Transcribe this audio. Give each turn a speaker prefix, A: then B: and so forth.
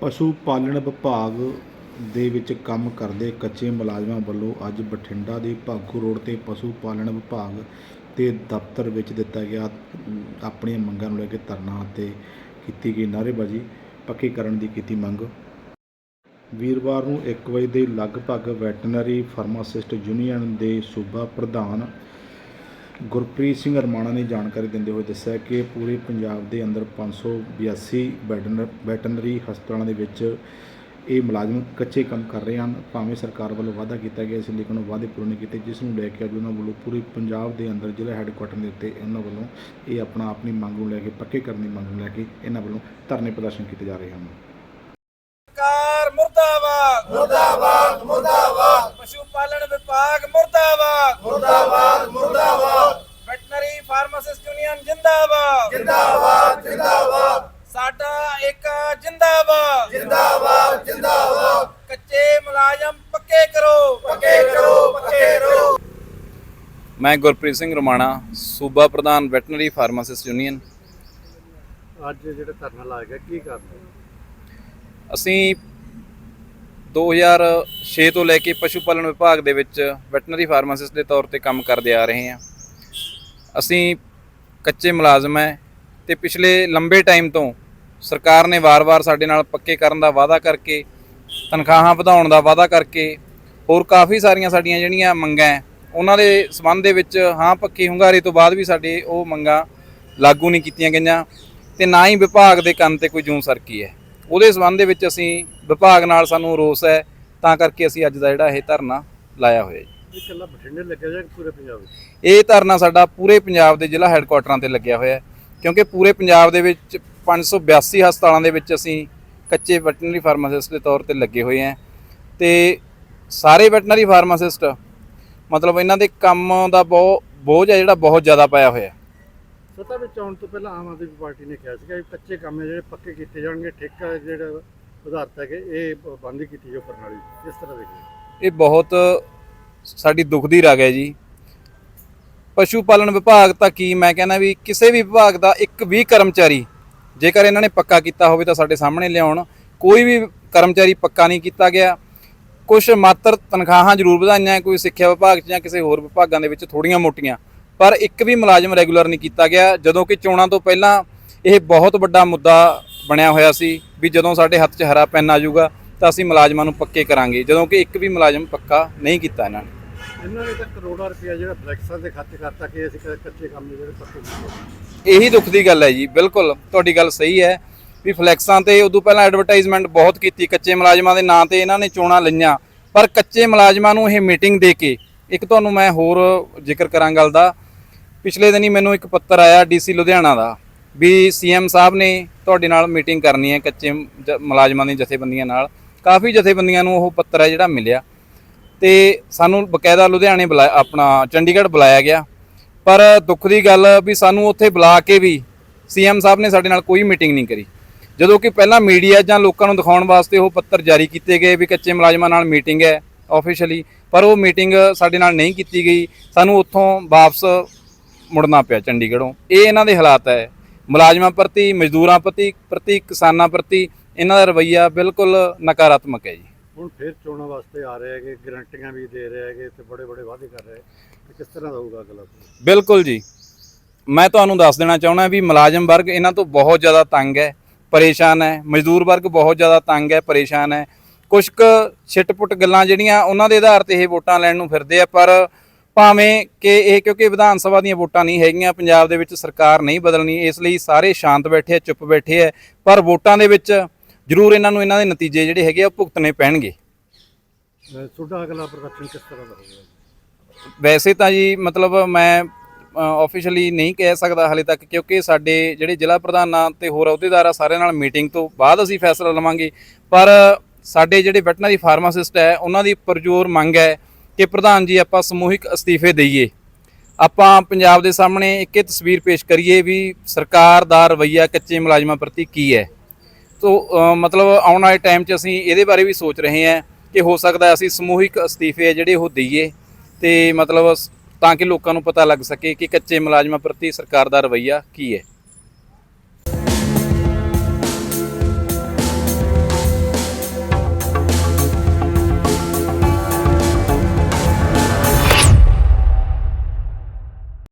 A: ਪਸ਼ੂ ਪਾਲਣ ਵਿਭਾਗ ਦੇ ਵਿੱਚ ਕੰਮ ਕਰਦੇ ਕੱਚੇ ਮੁਲਾਜ਼ਮਾਂ ਵੱਲੋਂ ਅੱਜ ਬਠਿੰਡਾ ਦੇ ਭਾਗੂ ਰੋਡ ਤੇ ਪਸ਼ੂ ਪਾਲਣ ਵਿਭਾਗ ਦੇ ਦਫ਼ਤਰ ਵਿੱਚ ਦਿੱਤਾ ਗਿਆ ਆਪਣੀਆਂ ਮੰਗਾਂ ਨੂੰ ਲੈ ਕੇ ਧਰਨਾ ਅਤੇ ਕੀਤੀ ਗਈ ਨਾਅਰੇਬਾਜ਼ੀ। ਪੱਕੀ ਕਰਨ ਦੀ ਕੀਤੀ ਮੰਗ। ਵੀਰਵਾਰ ਨੂੰ 1 ਵਜੇ ਦੇ ਲਗਭਗ ਵੈਟਰਨਰੀ ਫਾਰਮਾਸਿਸਟ ਯੂਨੀਅਨ ਦੇ ਸੂਬਾ ਪ੍ਰਧਾਨ ਗੁਰਪ੍ਰੀਤ ਸਿੰਘ ਅਰਮਾਣਾ ਨੇ ਜਾਣਕਾਰੀ ਦਿੰਦੇ ਹੋਏ ਦੱਸਿਆ ਕਿ ਪੂਰੇ ਪੰਜਾਬ ਦੇ ਅੰਦਰ 582 ਵੈਟਰਨਰ ਵੈਟਰਨਰੀ ਹਸਪਤਾਲਾਂ ਦੇ ਵਿੱਚ ਇਹ ਮੁਲਾਜ਼ਮ ਕੱਚੇ ਕੰਮ ਕਰ ਰਹੇ ਹਨ। ਭਾਵੇਂ ਸਰਕਾਰ ਵੱਲੋਂ ਵਾਅਦਾ ਕੀਤਾ ਗਿਆ ਸੀ ਲੇਕਿਨ ਉਹ ਵਾਅਦੇ ਪੂਰੇ ਨਹੀਂ ਕੀਤੇ ਜਿਸ ਨੂੰ ਲੈ ਕੇ ਅੱਜ ਉਹਨਾਂ ਵੱਲੋਂ ਪੂਰੇ ਪੰਜਾਬ ਦੇ ਅੰਦਰ ਜ਼ਿਲ੍ਹਾ ਹੈੱਡਕੁਆਟਰ ਦੇ ਉੱਤੇ ਉਹਨਾਂ ਵੱਲੋਂ ਇਹ ਆਪਣਾ ਆਪਣੀ ਮੰਗ ਨੂੰ ਲੈ ਕੇ ਪੱਕੇ ਕਰਨ ਦੀ ਮੰਗ ਨੂੰ ਲੈ ਕੇ ਇਹਨਾਂ ਵੱਲੋਂ ਧਰਨੇ ਪ੍ਰਦਰਸ਼ਨ ਕੀਤੇ ਜਾ ਰਹੇ ਹਨ।
B: ਸਰਕਾਰ ਮੁਰਦਾਬਾਦ! ਮੁਰਦਾਬਾਦ ਮੁਰਦਾਬਾਦ! ਪਸ਼ੂ ਪਾਲਣ ਵਿਭਾਗ ਮੁਰਦਾਬਾਦ! ਯੂਨੀਅਨ ਜਿੰਦਾਬਾਦ। ਜਿੰਦਾਬਾਦ ਜਿੰਦਾਬਾਦ। ਸਾਡਾ ਇੱਕ ਜਿੰਦਾਬਾਦ। ਜਿੰਦਾਬਾਦ ਜਿੰਦਾਬਾਦ। ਕੱਚੇ ਮੁਲਾਜ਼ਮ ਪੱਕੇ ਕਰੋ। ਪੱਕੇ ਕਰੋ ਪੱਕੇ ਕਰੋ।
C: ਮੈਂ ਗੁਰਪ੍ਰੀਤ ਸਿੰਘ ਰਮਾਣਾ ਸੂਬਾ ਪ੍ਰਧਾਨ ਵੈਟਰਨਰੀ ਫਾਰਮਾਸਿਸਟ ਯੂਨੀਅਨ।
D: ਅੱਜ ਜਿਹੜਾ ਧਰਨਾ ਲਾ ਗਿਆ ਕੀ ਕਾਰਨ ਹੈ?
C: ਅਸੀਂ 2006 ਤੋਂ ਲੈ ਕੇ ਪਸ਼ੂ ਪਾਲਣ ਵਿਭਾਗ ਦੇ ਵਿੱਚ ਵੈਟਰਨਰੀ ਫਾਰਮਾਸਿਸਟ ਦੇ ਤੌਰ ਤੇ ਕੰਮ ਕਰਦੇ ਆ ਰਹੇ ਹਾਂ। ਅਸੀਂ ਕੱਚੇ ਮੁਲਾਜ਼ਮ ਹੈ ਤੇ ਪਿਛਲੇ ਲੰਬੇ ਟਾਈਮ ਤੋਂ ਸਰਕਾਰ ਨੇ ਵਾਰ-ਵਾਰ ਸਾਡੇ ਨਾਲ ਪੱਕੇ ਕਰਨ ਦਾ ਵਾਅਦਾ ਕਰਕੇ ਤਨਖਾਹਾਂ ਵਧਾਉਣ ਦਾ ਵਾਅਦਾ ਕਰਕੇ ਹੋਰ ਕਾਫੀ ਸਾਰੀਆਂ ਸਾਡੀਆਂ ਜਿਹੜੀਆਂ ਮੰਗਾਂ ਹੈ, ਉਹਨਾਂ ਦੇ ਸਬੰਧ ਦੇ ਵਿੱਚ ਹਾਂ ਪੱਕੀ ਹੁੰਗਾਰੇ ਤੋਂ ਬਾਅਦ ਵੀ ਸਾਡੇ ਉਹ ਮੰਗਾਂ ਲਾਗੂ ਨਹੀਂ ਕੀਤੀਆਂ ਗਈਆਂ ਤੇ ਨਾ ਹੀ ਵਿਭਾਗ ਦੇ ਕੰਨ ਤੇ ਕੋਈ ਜੂੰ ਸਰਕੀ ਹੈ। ਉਹਦੇ ਸਬੰਧ ਦੇ ਵਿੱਚ ਅਸੀਂ ਵਿਭਾਗ ਨਾਲ ਸਾਨੂੰ ਰੋਸ ਹੈ ਤਾਂ ਕਰਕੇ ਅਸੀਂ ਅੱਜ ਦਾ ਜਿਹੜਾ ਇਹ ਧਰਨਾ ਲਾਇਆ ਹੋਇਆ ਜੀ।
D: ਇਹ ਇਕੱਲਾ ਬਠਿੰਡੇ ਲੱਗਿਆ ਜਾਂ ਪੂਰੇ ਪੰਜਾਬ ਵਿੱਚ?
C: ਇਹ ਧਰਨਾ ਸਾਡਾ ਪੂਰੇ ਪੰਜਾਬ ਦੇ ਜ਼ਿਲ੍ਹਾ ਹੈੱਡਕੁਆਟਰਾਂ ਤੇ ਲੱਗਿਆ ਹੋਇਆ ਹੈ ਕਿਉਂਕਿ ਪੂਰੇ ਪੰਜਾਬ ਦੇ ਵਿੱਚ 582 ਹਸਪਤਾਲਾਂ ਦੇ ਵਿੱਚ ਅਸੀਂ ਕੱਚੇ ਵੈਟਰਨਰੀ ਫਾਰਮਾਸਿਸਟ ਦੇ ਤੌਰ ਤੇ ਲੱਗੇ ਹੋਏ ਹਾਂ ਤੇ ਸਾਰੇ ਵੈਟਰਨਰੀ ਫਾਰਮਾਸਿਸਟ ਮਤਲਬ ਇਹਨਾਂ ਦੇ ਕੰਮ ਦਾ ਬਹੁਤ ਬੋਝ ਹੈ ਜਿਹੜਾ ਬਹੁਤ ਜ਼ਿਆਦਾ ਪਾਇਆ ਹੋਇਆ ਹੈ।
D: ਸੱਤਾ ਵਿੱਚ ਆਉਣ ਤੋਂ ਪਹਿਲਾਂ ਆਮ ਆਦਮੀ ਪਾਰਟੀ ਨੇ ਕਿਹਾ ਸੀਗਾ ਕਿ ਕੱਚੇ ਕੰਮ ਹੈ ਜਿਹੜੇ ਪੱਕੇ ਕੀਤੇ ਜਾਣਗੇ ਠੇਕਾ ਜਿਹੜਾ ਉਦਾਰਤ ਹੈ ਕਿ ਇਹ ਬੰਦ ਹੀ ਕੀਤੀ ਜੋ ਪ੍ਰਣਾਲੀ ਇਸ ਤਰ੍ਹਾਂ ਦੇਖੋ
C: ਇਹ ਬਹੁਤ ਸਾਡੀ ਦੁੱਖ ਦੀ ਰਗ ਹੈ ਜੀ। ਪਸ਼ੂ ਪਾਲਣ ਵਿਭਾਗ ਤਾਂ ਕੀ ਮੈਂ ਕਹਿੰਦਾ ਵੀ ਕਿਸੇ ਵੀ ਵਿਭਾਗ ਦਾ ਇੱਕ ਵੀ ਕਰਮਚਾਰੀ ਜੇਕਰ ਇਹਨਾਂ ਨੇ ਪੱਕਾ ਕੀਤਾ ਹੋਵੇ ਤਾਂ ਸਾਡੇ ਸਾਹਮਣੇ ਲਿਆਉਣ। ਕੋਈ ਵੀ ਕਰਮਚਾਰੀ ਪੱਕਾ ਨਹੀਂ ਕੀਤਾ ਗਿਆ। ਕੁਝ ਮਾਤਰ ਤਨਖਾਹਾਂ ਜ਼ਰੂਰ ਵਧਾਈਆਂ, ਕੋਈ ਸਿੱਖਿਆ ਵਿਭਾਗ 'ਚ ਜਾਂ ਕਿਸੇ ਹੋਰ ਵਿਭਾਗਾਂ ਦੇ ਵਿੱਚ ਥੋੜੀਆਂ ਮੋਟੀਆਂ। ਪਰ ਇੱਕ ਵੀ ਮੁਲਾਜ਼ਮ ਰੈਗੂਲਰ ਨਹੀਂ ਕੀਤਾ ਗਿਆ, ਜਦੋਂ ਕਿ ਚੋਣਾਂ ਤੋਂ ਪਹਿਲਾਂ ਇਹ ਬਹੁਤ ਵੱਡਾ ਮੁੱਦਾ ਬਣਿਆ ਹੋਇਆ ਸੀ ਵੀ ਜਦੋਂ ਸਾਡੇ ਹੱਥ 'ਚ ਹਰਾ ਪੈਨ ਆ ਜਾਊਗਾ ਤਾਂ ਅਸੀਂ ਮੁਲਾਜ਼ਮਾਂ ਨੂੰ ਪੱਕੇ ਕਰਾਂਗੇ, ਜਦੋਂ ਕਿ ਇੱਕ ਵੀ ਮੁਲਾਜ਼ਮ ਪੱਕਾ ਨਹੀਂ ਕੀਤਾ ਇਹਨਾਂ ਨੇ।
D: ਇਹਨਾਂ ਨੇ ਤਾਂ ਕਰੋੜਾਂ ਰੁਪਇਆ ਜਿਹੜਾ ਫਲੈਕਸਾਂ ਦੇ ਖਾਤੇ ਕਰਤਾ ਕਿ ਅਸੀਂ ਕ- ਕੱਚੇ ਕੰਮ ਨੇ ਜਿਹੜੇ ਪੱਕੇ ਕੀਤੇ
C: ਇਹੀ ਦੁੱਖ ਦੀ ਗੱਲ ਹੈ ਜੀ, ਬਿਲਕੁਲ। ਤੁਹਾਡੀ ਗੱਲ ਸਹੀ ਹੈ ਵੀ ਫਲੈਕਸਾਂ ਤੇ ਉਦੋਂ ਪਹਿਲਾਂ ਐਡਵਰਟਾਈਜ਼ਮੈਂਟ ਬਹੁਤ ਕੀਤੀ, ਕੱਚੇ ਮੁਲਾਜ਼ਮਾਂ ਦੇ ਨਾਂ ਤੇ ਇਹਨਾਂ ਨੇ ਚੋਣਾਂ ਲਈਆਂ। ਪਰ ਕੱਚੇ ਮੁਲਾਜ਼ਮਾਂ ਨੂੰ ਇਹ ਮੀਟਿੰਗ ਦੇ ਕੇ, ਇੱਕ ਤੁਹਾਨੂੰ ਮੈਂ ਹੋਰ ਜ਼ਿਕਰ ਕਰਾਂ ਗੱਲ ਦਾ। ਪਿਛਲੇ ਦਿਨੀ ਮੈਨੂੰ ਇੱਕ ਪੱਤਰ ਆਇਆ ਡੀਸੀ ਲੁਧਿਆਣਾ ਦਾ ਵੀ ਸੀਐਮ ਸਾਹਿਬ ਨੇ ਤੁਹਾਡੇ ਨਾਲ ਮੀਟਿੰਗ ਕਰਨੀ ਹੈ ਕੱਚੇ ਮੁਲਾਜ਼ਮਾਂ ਦੀਆਂ ਜਥੇਬੰਦੀਆਂ ਨਾਲ। ਕਾਫੀ ਜਥੇਬੰਦੀਆਂ ਨੂੰ ਉਹ ਪੱਤਰ ਹੈ ਜਿਹੜਾ ਮਿਲਿਆ। ਤੇ ਸਾਨੂੰ ਬਕਾਇਦਾ ਲੁਧਿਆਣੇ ਬੁਲਾਇਆ ਆਪਣਾ ਚੰਡੀਗੜ੍ਹ ਬੁਲਾਇਆ ਗਿਆ। ਪਰ ਦੁੱਖ ਦੀ ਗੱਲ ਵੀ ਸਾਨੂੰ ਉੱਥੇ ਬੁਲਾ ਕੇ ਵੀ ਸੀਐਮ ਸਾਹਿਬ ਨੇ ਸਾਡੇ ਨਾਲ ਕੋਈ ਮੀਟਿੰਗ ਨਹੀਂ ਕਰੀ। ਜਦੋਂ ਕਿ ਪਹਿਲਾਂ ਮੀਡੀਆ ਜਾਂ ਲੋਕਾਂ ਨੂੰ ਦਿਖਾਉਣ ਵਾਸਤੇ ਉਹ ਪੱਤਰ ਜਾਰੀ ਕੀਤੇ ਗਏ ਵੀ ਕੱਚੇ ਮੁਲਾਜ਼ਮਾਂ ਨਾਲ ਮੀਟਿੰਗ ਹੈ ਆਫੀਸ਼ੀਅਲੀ ਪਰ ਉਹ ਮੀਟਿੰਗ ਸਾਡੇ ਨਾਲ ਨਹੀਂ ਕੀਤੀ ਗਈ। ਸਾਨੂੰ ਉੱਥੋਂ ਵਾਪਸ ਮੁੜਨਾ ਪਿਆ ਚੰਡੀਗੜ੍ਹੋਂ। ਇਹ ਇਹਨਾਂ ਦੇ ਹਾਲਾਤ ਹੈ। ਮੁਲਾਜ਼ਮਾਂ ਪ੍ਰਤੀ, ਮਜ਼ਦੂਰਾਂ ਪ੍ਰਤੀ ਪ੍ਰਤੀ ਕਿਸਾਨਾਂ ਪ੍ਰਤੀ ਇਹਨਾਂ ਦਾ ਰਵੱਈਆ ਬਿਲਕੁਲ ਨਕਾਰਾਤਮਕ ਹੈ ਜੀ।
D: ਹੁਣ ਫਿਰ ਚੋਣਾਂ ਵਾਸਤੇ ਆ ਰਹੇ ਹੈਗੇ, ਗਰੰਟੀਆਂ ਵੀ ਦੇ ਰਹੇ ਹੈਗੇ ਤੇ ਬੜੇ ਬੜੇ ਵਾਅਦੇ ਕਰ ਰਹੇ ਤੇ ਕਿਸ ਤਰ੍ਹਾਂ ਦਾ ਹੋਊਗਾ ਅਗਲਾ
C: ਬਿਲਕੁਲ ਜੀ। ਮੈਂ ਤੁਹਾਨੂੰ ਦੱਸ ਦੇਣਾ ਚਾਹੁੰਦਾ ਵੀ ਮੁਲਾਜ਼ਮ ਵਰਗ ਇਹਨਾਂ ਤੋਂ ਬਹੁਤ ਜ਼ਿਆਦਾ ਤੰਗ ਹੈ, ਪਰੇਸ਼ਾਨ ਹੈ। ਮਜ਼ਦੂਰ ਵਰਗ ਬਹੁਤ ਜ਼ਿਆਦਾ ਤੰਗ ਹੈ, ਪਰੇਸ਼ਾਨ ਹੈ। ਕੁਝ ਕੁ ਛਿੱਟ-ਪੁੱਟ ਗੱਲਾਂ ਜਿਹੜੀਆਂ ਉਹਨਾਂ ਦੇ ਆਧਾਰ ਤੇ ਇਹ ਵੋਟਾਂ ਲੈਣ ਨੂੰ ਫਿਰਦੇ ਆ, ਪਰ ਭਾਵੇਂ ਕਿ ਇਹ ਕਿਉਂਕਿ ਵਿਧਾਨ ਸਭਾ ਦੀਆਂ ਵੋਟਾਂ ਨਹੀਂ ਹੈਗੀਆਂ, ਪੰਜਾਬ ਦੇ ਵਿੱਚ ਸਰਕਾਰ ਨਹੀਂ ਬਦਲਣੀ, ਇਸ ਲਈ ਸਾਰੇ ਸ਼ਾਂਤ ਬੈਠੇ ਆ, ਚੁੱਪ ਬੈਠੇ ਆ, ਪਰ ਵੋਟਾਂ ਦੇ ਵਿੱਚ ਜ਼ਰੂਰ ਇਹਨਾਂ ਨੂੰ ਇਹਨਾਂ ਦੇ ਨਤੀਜੇ ਜਿਹੜੇ ਹੈਗੇ ਆ ਉਹ ਭੁਗਤਣੇ ਪੈਣਗੇ।
D: ਤੁਹਾਡਾ ਅਗਲਾ ਪ੍ਰਦਰਸ਼ਨ ਕਿਸ ਤਰ੍ਹਾਂ ਦਾ ਹੋਊਗਾ
C: ਵੈਸੇ ਤਾਂ ਜੀ ਮਤਲਬ ਮੈਂ ਆਫੀਸ਼ੀਅਲੀ ਨਹੀਂ ਕਹਿ ਸਕਦਾ ਹਾਲੇ ਤੱਕ ਕਿਉਂਕਿ ਸਾਡੇ ਜਿਹੜੇ ਜ਼ਿਲ੍ਹਾ ਪ੍ਰਧਾਨਾਂ ਤੇ ਹੋਰ ਅਹੁਦੇਦਾਰ ਆ ਸਾਰਿਆਂ ਨਾਲ ਮੀਟਿੰਗ ਤੋਂ ਬਾਅਦ ਅਸੀਂ ਫੈਸਲਾ ਲਵਾਂਗੇ। ਪਰ ਸਾਡੇ ਜਿਹੜੇ ਵੈਟਰਨਰੀ ਫਾਰਮਾਸਿਸਟ ਹੈ ਉਹਨਾਂ ਦੀ ਪਰਜੋਰ ਮੰਗ ਹੈ ਕਿ ਪ੍ਰਧਾਨ ਜੀ ਆਪਾਂ ਸਮੂਹਿਕ ਅਸਤੀਫੇ ਦਈਏ। ਆਪਾਂ ਪੰਜਾਬ ਦੇ ਸਾਹਮਣੇ ਇੱਕ ਇਹ ਤਸਵੀਰ ਪੇਸ਼ ਕਰੀਏ ਵੀ ਸਰਕਾਰ ਦਾ ਰਵੱਈਆ ਕੱਚੇ ਮੁਲਾਜ਼ਮਾਂ ਪ੍ਰਤੀ ਕੀ ਹੈ। ਤੋ ਮਤਲਬ ਆਉਣ ਵਾਲੇ ਟਾਈਮ 'ਚ ਅਸੀਂ ਇਹਦੇ ਬਾਰੇ ਵੀ ਸੋਚ ਰਹੇ ਹਾਂ ਕਿ ਹੋ ਸਕਦਾ ਅਸੀਂ ਸਮੂਹਿਕ ਅਸਤੀਫੇ ਆ ਜਿਹੜੇ ਉਹ ਦਈਏ ਤੇ ਮਤਲਬ ਤਾਂ ਕਿ ਲੋਕਾਂ ਨੂੰ ਪਤਾ ਲੱਗ ਸਕੇ ਕਿ ਕੱਚੇ ਮੁਲਾਜ਼ਮਾਂ ਪ੍ਰਤੀ ਸਰਕਾਰ ਦਾ ਰਵੱਈਆ ਕੀ ਹੈ।